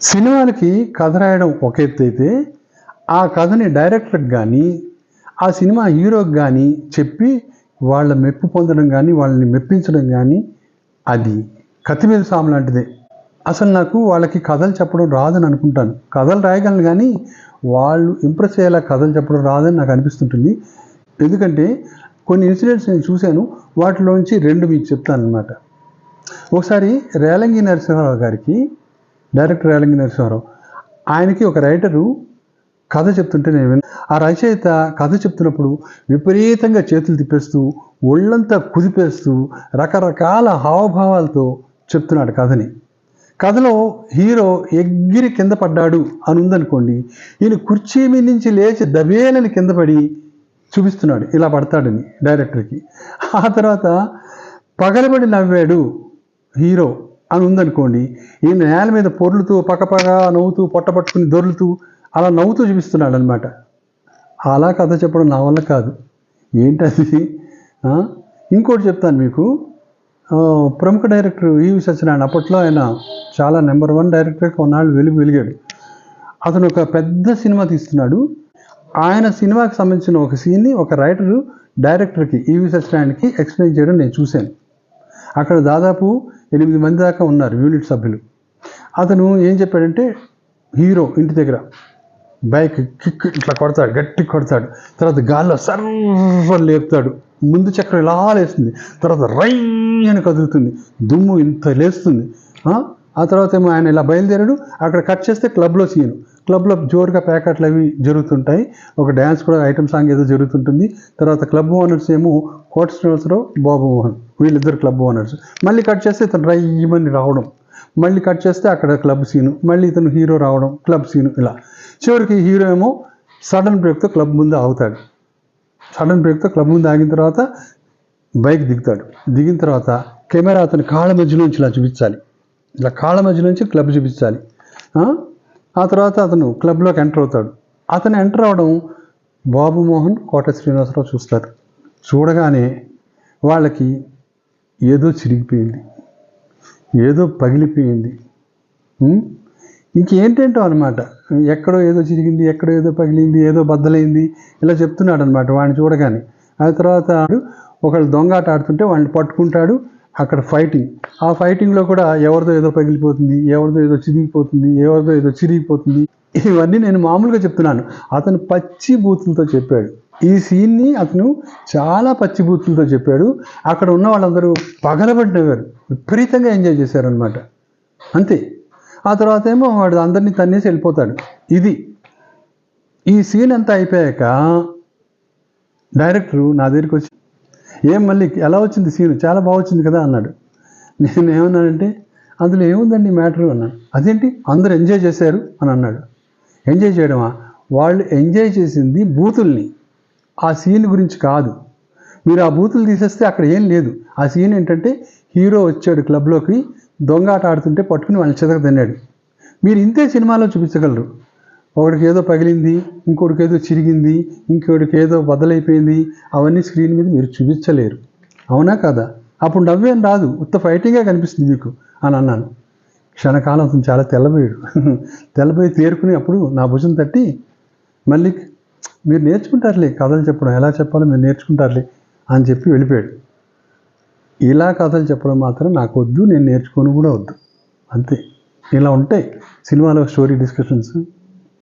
సినిమాలకి కథ రాయడం ఒక ఎత్తు అయితే ఆ కథని డైరెక్టర్కి కానీ ఆ సినిమా హీరోకి కానీ చెప్పి వాళ్ళ మెప్పు పొందడం కానీ వాళ్ళని మెప్పించడం కానీ అది కత్తి మీద సాము లాంటిదే. అసలు నాకు వాళ్ళకి కథలు చెప్పడం రాదని అనుకుంటాను. కథలు రాయగలను కానీ వాళ్ళు ఇంప్రెస్ అయ్యేలా కథలు చెప్పడం రాదని నాకు అనిపిస్తుంటుంది. ఎందుకంటే కొన్ని ఇన్సిడెంట్స్ నేను చూశాను. వాటిలోంచి రెండు మీకు చెప్తాను అనమాట ఒకసారి రేలంగి నరసింహారావు గారికి డైరెక్టర్ రేలంగి నరసింహారావు. ఆయనకి ఒక రైటరు కథ చెప్తుంటే నేను విన్నాను ఆ రచయిత కథ చెప్తున్నప్పుడు విపరీతంగా చేతులు తిప్పేస్తూ ఒళ్ళంతా కుదిపేస్తూ రకరకాల హావభావాలతో చెప్తున్నాడు కథని. కథలో హీరో ఎగిరి కింద పడ్డాడు అని ఉందనుకోండి ఈయన కుర్చీ మీద నుంచి లేచి దబేలని కింద పడి చూపిస్తున్నాడు ఇలా పడతాడని డైరెక్టర్కి. ఆ తర్వాత పగలబడి నవ్వాడు హీరో. అని ఉందనుకోండి ఈయన నేల మీద పొర్లుతూ పక్కపక్క నవ్వుతూ పొట్ట పట్టుకుని దొర్లుతూ అలా నవ్వుతూ చూపిస్తున్నాడు అనమాట అలా కథ చెప్పడం నా వల్ల కాదు. ఏంటది? ఇంకోటి చెప్తాను మీకు. ప్రముఖ డైరెక్టర్ ఈవి సత్యనారాయణ అప్పట్లో ఆయన చాలా నెంబర్ వన్ డైరెక్టర్ కొన్నాళ్ళు వెలుగు వెలిగాడు. అతను ఒక పెద్ద సినిమా తీస్తున్నాడు. ఆయన సినిమాకి సంబంధించిన ఒక సీన్ని ఒక రైటరు డైరెక్టర్కి ఈవి సత్యనారాయణకి ఎక్స్ప్లెయిన్ చేయడం నేను చూశాను. అక్కడ దాదాపు ఎనిమిది మంది దాకా ఉన్నారు యూనిట్ సభ్యులు. అతను ఏం చెప్పాడంటే హీరో ఇంటి దగ్గర బైక్ కిక్ ఇట్లా కొడతాడు గట్టి కొడతాడు తర్వాత గాల్లో సర్వ లేపుతాడు ముందు చక్రం ఇలా లేస్తుంది తర్వాత రై అని కదులుతుంది దుమ్ము ఇంత లేస్తుంది ఆ? తర్వాత ఏమో ఆయన ఇలా బయలుదేరాడు. అక్కడ కట్ చేస్తే క్లబ్లో సీను. క్లబ్లో జోరుగా ప్యాకెట్లు అవి జరుగుతుంటాయి. ఒక డ్యాన్స్ కూడా ఐటమ్ సాంగ్ ఏదో జరుగుతుంటుంది. తర్వాత క్లబ్ ఓనర్స్ ఏమో కోట శ్రీనివాసరావు బాబు మోహన్ వీళ్ళిద్దరు క్లబ్ ఓనర్స్ మళ్ళీ కట్ చేస్తే ఇతను రయ్యమని రావడం. మళ్ళీ కట్ చేస్తే అక్కడ క్లబ్ సీను. మళ్ళీ ఇతను హీరో రావడం క్లబ్ సీను ఇలా. చివరికి హీరో ఏమో సడన్ బ్రేక్తో క్లబ్ ముందు ఆగుతాడు. సడన్ బ్రేక్తో క్లబ్ ముందు ఆగిన తర్వాత బైక్ దిగుతాడు. దిగిన తర్వాత కెమెరా అతని కాళ్ళ మధ్యలోంచి ఇలా చూపించాలి. ఇలా కాళ్ళ మధ్యలోంచి క్లబ్ చూపించాలి. ఆ? తర్వాత అతను క్లబ్లోకి ఎంటర్ అవుతాడు. అతను ఎంటర్ అవడం బాబు మోహన్ కోట శ్రీనివాసరావు చూస్తారు. చూడగానే వాళ్ళకి ఏదో చిరిగిపోయింది. ఏదో పగిలిపోయింది. ఇంకేంటేంటో అనమాట ఎక్కడో ఏదో చిరిగింది ఎక్కడో ఏదో పగిలింది ఏదో బద్దలైంది ఇలా చెప్తున్నాడు అనమాట వాడిని చూడగానే. ఆ తర్వాత ఒకళ్ళు దొంగాట ఆడుతుంటే వాడిని పట్టుకుంటాడు. అక్కడ ఫైటింగ్ ఆ ఫైటింగ్లో కూడా ఎవరిదో ఏదో పగిలిపోతుంది ఎవరిదో ఏదో చిరిగిపోతుంది ఎవరిదో ఏదో చిరిగిపోతుంది. ఇవన్నీ నేను మామూలుగా చెప్తున్నాను. అతను పచ్చి బూతులతో చెప్పాడు. ఈ సీన్ని అతను చాలా పచ్చి బూతులతో చెప్పాడు. అక్కడ ఉన్న వాళ్ళందరూ పగలబడినవారు విపరీతంగా ఎంజాయ్ చేశారనమాట అంతే. ఆ తర్వాత ఏమో వాడు అందరినీ తన్నేసి వెళ్ళిపోతాడు. ఇది. ఈ సీన్ అంతా అయిపోయాక డైరెక్టరు నా దగ్గరికి వచ్చి ఏం మళ్ళీ ఎలా వచ్చింది సీన్? చాలా బాగా వచ్చింది కదా అన్నాడు. నేను ఏమన్నానంటే అందులో ఏముందండి మ్యాటరు అన్నాను అదేంటి? అందరూ ఎంజాయ్ చేశారు అని అన్నాడు. ఎంజాయ్ చేయడమా? వాళ్ళు ఎంజాయ్ చేసింది బూతుల్ని. ఆ సీన్ గురించి కాదు. మీరు ఆ బూతులు తీసేస్తే అక్కడ ఏం లేదు. ఆ సీన్ ఏంటంటే హీరో వచ్చాడు క్లబ్లోకి దొంగ ఆట ఆడుతుంటే పట్టుకుని వాళ్ళని చెదక తిన్నాడు మీరు ఇంతే సినిమాలో చూపించగలరు. ఒకడికి ఏదో పగిలింది ఇంకోటికి ఏదో చిరిగింది ఇంకోటికి ఏదో బదలైపోయింది అవన్నీ స్క్రీన్ మీద మీరు చూపించలేరు. అవునా కదా? అప్పుడు నవ్వేం రాదు. ఉత్త ఫైటింగే కనిపిస్తుంది మీకు? అని అన్నాను. క్షణకాలం అతను చాలా తెల్లబోయాడు. తెల్లబోయి తేరుకుని అప్పుడు నా భుజం తట్టి మళ్ళీ మీరు నేర్చుకుంటారులే కథలు చెప్పడం ఎలా చెప్పాలో మీరు నేర్చుకుంటారులే అని చెప్పి వెళ్ళిపోయాడు. ఇలా కథలు చెప్పడం మాత్రం నాకు వద్దు నేను నేర్చుకొని కూడా వద్దు. అంతే. ఇలా ఉంటాయి. సినిమాలో స్టోరీ డిస్కషన్స్.